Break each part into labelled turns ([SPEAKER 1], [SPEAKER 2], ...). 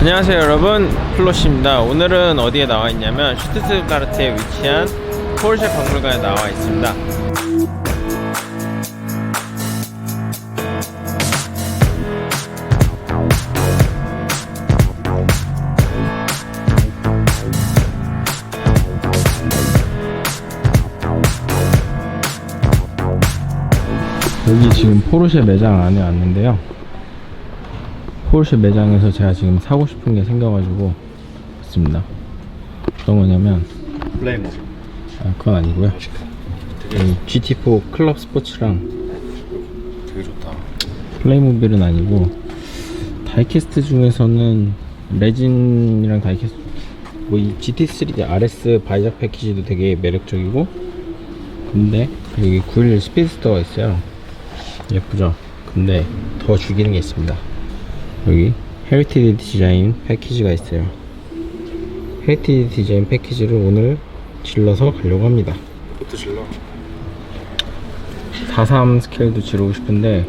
[SPEAKER 1] 안녕하세요 여러분. 플로시입니다. 오늘은 어디에 나와 있냐면 슈트트가르트에 위치한 포르쉐 박물관에 나와 있습니다. 여기 지금 포르쉐 매장 안에 왔는데요 포르쉐 매장에서 제가 지금 사고 싶은 게 생겨가지고 왔습니다. 어떤 거냐면
[SPEAKER 2] 플레이모
[SPEAKER 1] 아, 그건 아니고요. 이 GT4 클럽 스포츠랑
[SPEAKER 2] 되게 좋다
[SPEAKER 1] 플레이모빌은 아니고 다이캐스트 중에서는 레진이랑 다이캐스트 뭐이 GT3 RS 바이작 패키지도 되게 매력적이고 근데 여기 911 스피드스터가 있어요. 예쁘죠? 근데 더 죽이는 게 있습니다. 여기 헤리티지 디자인 패키지가 있어요. 헤리티지 디자인 패키지를 오늘 질러서 가려고 합니다.
[SPEAKER 2] 그것도 질러
[SPEAKER 1] 43 스케일도 지르고 싶은데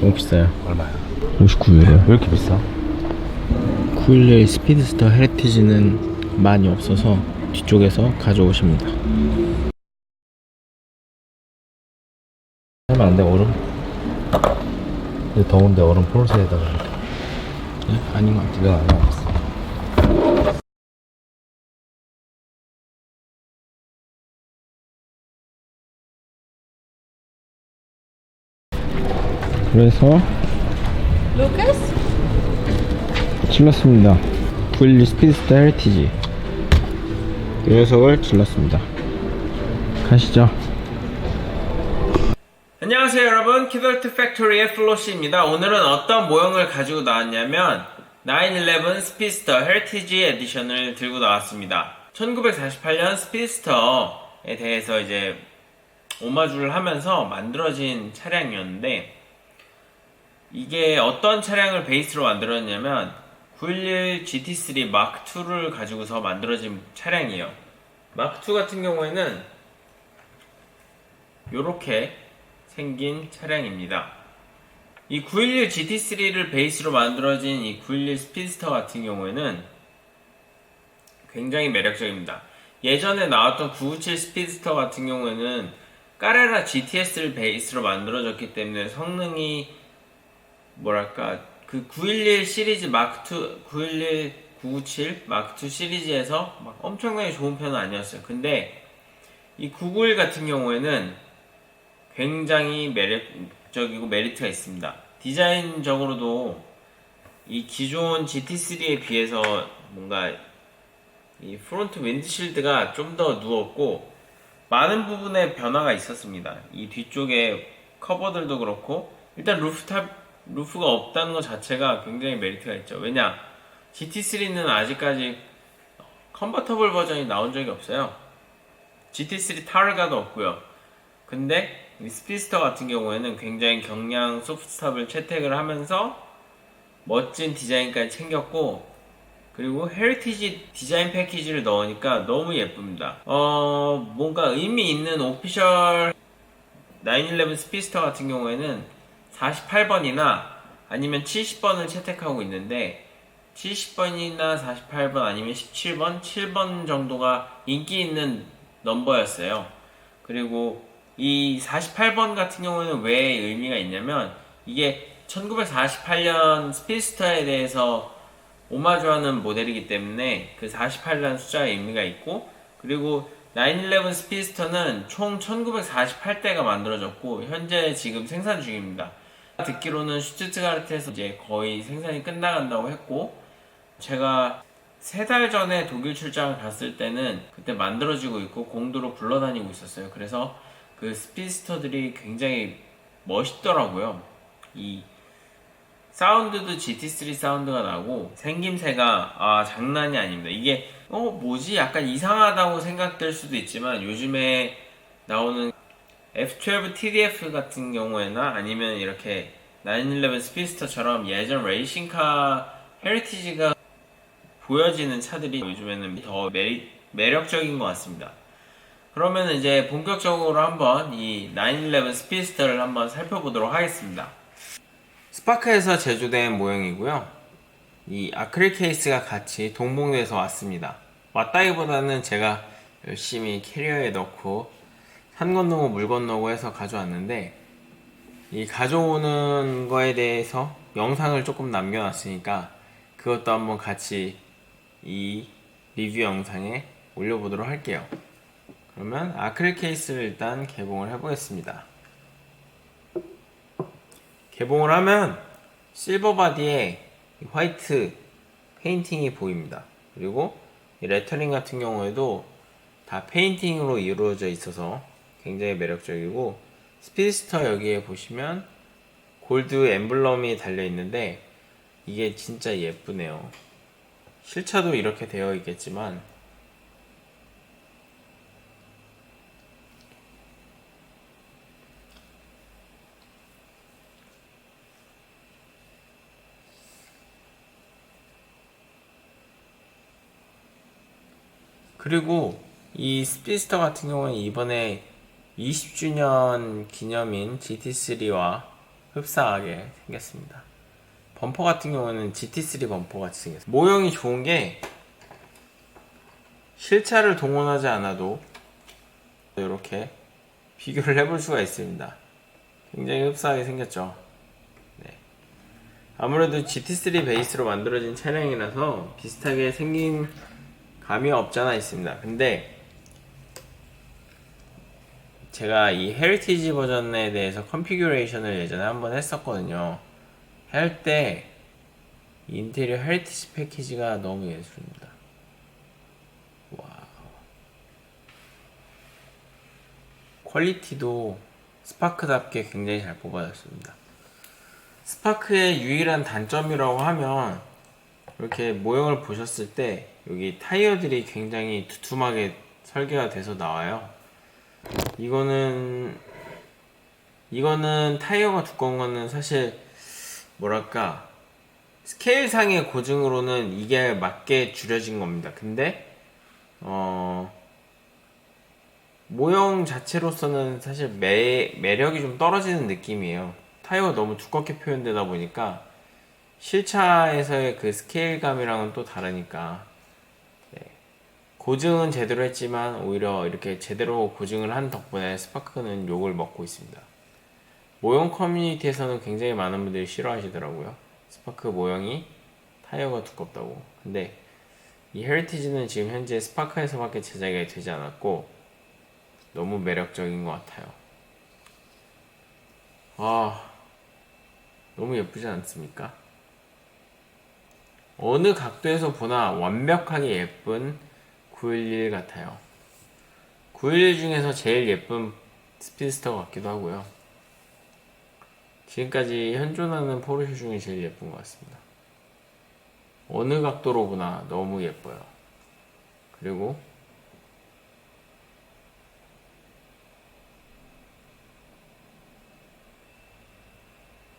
[SPEAKER 1] 너무 비싸요.
[SPEAKER 2] 얼마야?
[SPEAKER 1] 59유로요.
[SPEAKER 2] 왜 이렇게 비싸?
[SPEAKER 1] 911 스피드스터 헤리티지는 많이 없어서 뒤쪽에서 가져오십니다.
[SPEAKER 2] 하면 안돼 얼음 더운데 얼음 포르쉐에다가 이렇게
[SPEAKER 1] 네? 아닌 것 같아요.
[SPEAKER 2] 아닌 것
[SPEAKER 1] 그래서
[SPEAKER 3] Lucas?
[SPEAKER 1] 질렀습니다. 911 스피드스터 헤리티지. 이 녀석을 질렀습니다. 가시죠. 안녕하세요 여러분. 키덜트 팩토리의 플로시입니다. 오늘은 어떤 모형을 가지고 나왔냐면 911 스피드스터 헤리티지 에디션을 들고 나왔습니다. 1948년 스피드스터에 대해서 이제 오마주를 하면서 만들어진 차량이었는데 이게 어떤 차량을 베이스로 만들었냐면 911 GT3 마크2를 가지고서 만들어진 차량이에요. 마크2 같은 경우에는 이렇게 생긴 차량입니다. 이 911 GT3를 베이스로 만들어진 이 911 스피드스터 같은 경우에는 굉장히 매력적입니다. 예전에 나왔던 997 스피드스터 같은 경우에는 까레라 GTS를 베이스로 만들어졌기 때문에 성능이 뭐랄까 그 911 시리즈 마크2 911 997 마크2 시리즈에서 막 엄청나게 좋은 편은 아니었어요. 근데 이 991 같은 경우에는 굉장히 매력적이고 메리트가 있습니다. 디자인적으로도 이 기존 GT3에 비해서 뭔가 이 프론트 윈드실드가 좀 더 누웠고 많은 부분에 변화가 있었습니다. 이 뒤쪽에 커버들도 그렇고 일단 루프탑 루프가 없다는 것 자체가 굉장히 메리트가 있죠. 왜냐 GT3는 아직까지 컨버터블 버전이 나온 적이 없어요. GT3 타르가도 없고요. 근데 이 스피드스터 같은 경우에는 굉장히 경량 소프트탑을 채택을 하면서 멋진 디자인까지 챙겼고 그리고 헤리티지 디자인 패키지를 넣으니까 너무 예쁩니다. 어 뭔가 의미 있는 오피셜 911 스피드스터 같은 경우에는 48번이나 아니면 70번을 채택하고 있는데 70번이나 48번 아니면 17번, 7번 정도가 인기 있는 넘버였어요. 그리고 이 48번 같은 경우는 왜 의미가 있냐면 이게 1948년 스피드스터에 대해서 오마주하는 모델이기 때문에 그 48이라는 숫자의 의미가 있고 그리고 911 스피드스터는 총 1948대가 만들어졌고 현재 지금 생산 중입니다. 듣기로는 슈투트가르트에서 이제 거의 생산이 끝나간다고 했고 제가 세 달 전에 독일 출장을 갔을 때는 그때 만들어지고 있고 공도로 굴러다니고 있었어요. 그래서 그 스피드스터들이 굉장히 멋있더라고요. 이 사운드도 GT3 사운드가 나고 생김새가 아 장난이 아닙니다. 이게 어 뭐지 약간 이상하다고 생각될 수도 있지만 요즘에 나오는 F12 TDF 같은 경우에나 아니면 이렇게 911 스피드스터처럼 예전 레이싱카 헤리티지가 보여지는 차들이 요즘에는 더 매리, 매력적인 것 같습니다. 그러면 이제 본격적으로 한번 이 911 스피드스터를 한번 살펴보도록 하겠습니다. 스파크에서 제조된 모형이고요. 이 아크릴 케이스가 같이 동봉돼서 왔습니다. 왔다기보다는 제가 열심히 캐리어에 넣고 산 건너고 물 건너고 해서 가져왔는데 이 가져오는 거에 대해서 영상을 조금 남겨놨으니까 그것도 한번 같이 이 리뷰 영상에 올려보도록 할게요. 그러면 아크릴 케이스를 일단 개봉을 해보겠습니다. 개봉을 하면 실버 바디에 이 화이트 페인팅이 보입니다. 그리고 이 레터링 같은 경우에도 다 페인팅으로 이루어져 있어서 굉장히 매력적이고 스피드스터 여기에 보시면 골드 엠블럼이 달려 있는데 이게 진짜 예쁘네요. 실차도 이렇게 되어 있겠지만 그리고 이 스피드스터 같은 경우는 이번에 20주년 기념인 GT3와 흡사하게 생겼습니다. 범퍼 같은 경우는 GT3 범퍼 같이 생겼어요. 모형이 좋은 게 실차를 동원하지 않아도 이렇게 비교를 해볼 수가 있습니다. 굉장히 흡사하게 생겼죠. 네. 아무래도 GT3 베이스로 만들어진 차량이라서 비슷하게 생긴 감이 없잖아 있습니다. 근데 제가 이 헤리티지 버전에 대해서 컨피규레이션을 예전에 한번 했었거든요. 할 때 인테리어 헤리티지 패키지가 너무 예술입니다. 퀄리티도 스파크답게 굉장히 잘 뽑아졌습니다. 스파크의 유일한 단점이라고 하면 이렇게 모형을 보셨을 때 여기 타이어들이 굉장히 두툼하게 설계가 돼서 나와요. 이거는 이거는 타이어가 두꺼운 거는 사실 뭐랄까 스케일상의 고증으로는 이게 맞게 줄여진 겁니다. 근데 어 모형 자체로서는 사실 매, 매력이 좀 떨어지는 느낌이에요. 타이어가 너무 두껍게 표현되다 보니까 실차에서의 그 스케일감이랑은 또 다르니까 네. 고증은 제대로 했지만 오히려 이렇게 제대로 고증을 한 덕분에 스파크는 욕을 먹고 있습니다. 모형 커뮤니티에서는 굉장히 많은 분들이 싫어하시더라고요. 스파크 모형이 타이어가 두껍다고. 근데 이 헤리티지는 지금 현재 스파크에서밖에 제작이 되지 않았고 너무 매력적인 것 같아요. 아, 너무 예쁘지 않습니까? 어느 각도에서 보나 완벽하게 예쁜 911 같아요. 911 중에서 제일 예쁜 스피드스터 같기도 하고요. 지금까지 현존하는 포르쉐 중에 제일 예쁜 것 같습니다. 어느 각도로 보나 너무 예뻐요. 그리고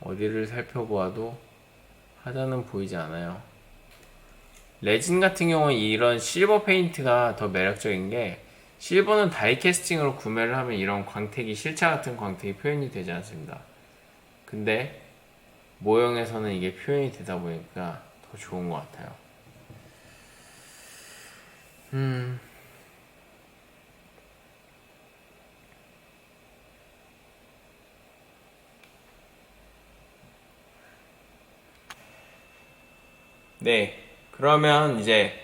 [SPEAKER 1] 어디를 살펴보아도 하자는 보이지 않아요. 레진 같은 경우는 이런 실버 페인트가 더 매력적인 게 실버는 다이캐스팅으로 구매를 하면 이런 광택이 실차 같은 광택이 표현이 되지 않습니다. 근데 모형에서는 이게 표현이 되다 보니까 더 좋은 것 같아요. 음. 네. 그러면 이제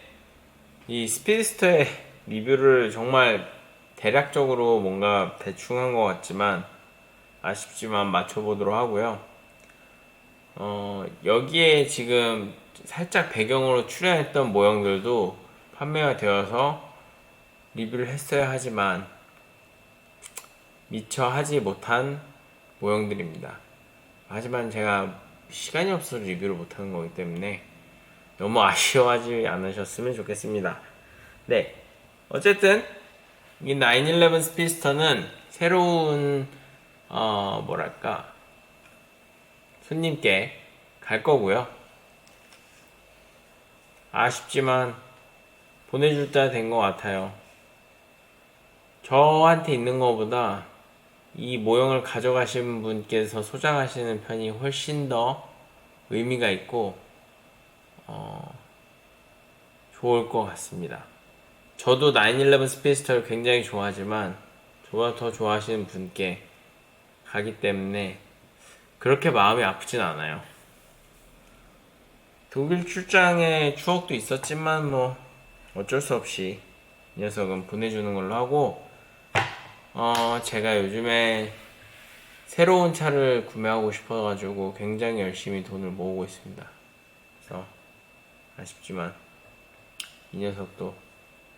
[SPEAKER 1] 이 스피드스터의 리뷰를 정말 대략적으로 뭔가 대충 한 것 같지만 아쉽지만 맞춰보도록 하고요. 어, 여기에 지금 살짝 배경으로 출연했던 모형들도 판매가 되어서 리뷰를 했어야 하지만 미처 하지 못한 모형들입니다. 하지만 제가 시간이 없어서 리뷰를 못하는 거기 때문에 너무 아쉬워하지 않으셨으면 좋겠습니다. 네. 어쨌든, 이 911 스피스터는 새로운, 어, 뭐랄까, 손님께 갈 거고요. 아쉽지만, 보내줄 때가 된것 같아요. 저한테 있는 것보다 이 모형을 가져가신 분께서 소장하시는 편이 훨씬 더 의미가 있고, 어, 좋을 것 같습니다. 저도 911 스피드스터를 굉장히 좋아하지만 저보다 더 좋아하시는 분께 가기 때문에 그렇게 마음이 아프진 않아요. 독일 출장의 추억도 있었지만 뭐 어쩔 수 없이 이 녀석은 보내주는 걸로 하고 어 제가 요즘에 새로운 차를 구매하고 싶어가지고 굉장히 열심히 돈을 모으고 있습니다. 그래서 아쉽지만 이 녀석도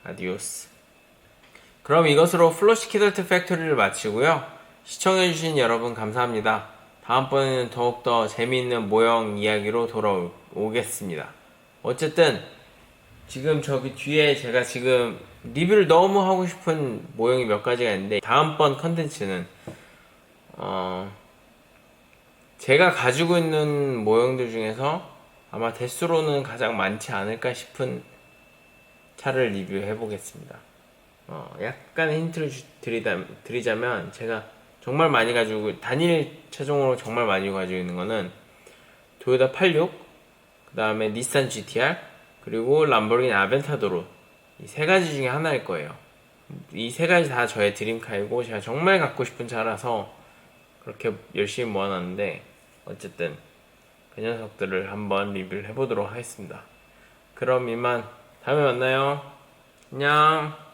[SPEAKER 1] 아디오스. 그럼 이것으로 플로시 키덜트 팩토리를 마치고요. 시청해주신 여러분 감사합니다. 다음번에는 더욱더 재미있는 모형 이야기로 돌아오겠습니다. 어쨌든 지금 저기 뒤에 제가 지금 리뷰를 너무 하고 싶은 모형이 몇 가지가 있는데 다음번 컨텐츠는 어 제가 가지고 있는 모형들 중에서 아마 대수로는 가장 많지 않을까 싶은 차를 리뷰해 보겠습니다. 어, 약간의 힌트를 주- 드리다, 드리자면 제가 정말 많이 가지고 단일 차종으로 정말 많이 가지고 있는 거는 토요타 86, 그 다음에 닛산 GTR, 그리고 람보르기니 아벤타도로 이 세 가지 중에 하나일 거예요. 이 세 가지 다 저의 드림카이고 제가 정말 갖고 싶은 차라서 그렇게 열심히 모아놨는데 어쨌든 그 녀석들을 한번 리뷰를 해보도록 하겠습니다. 그럼 이만 다음에 만나요. 안녕.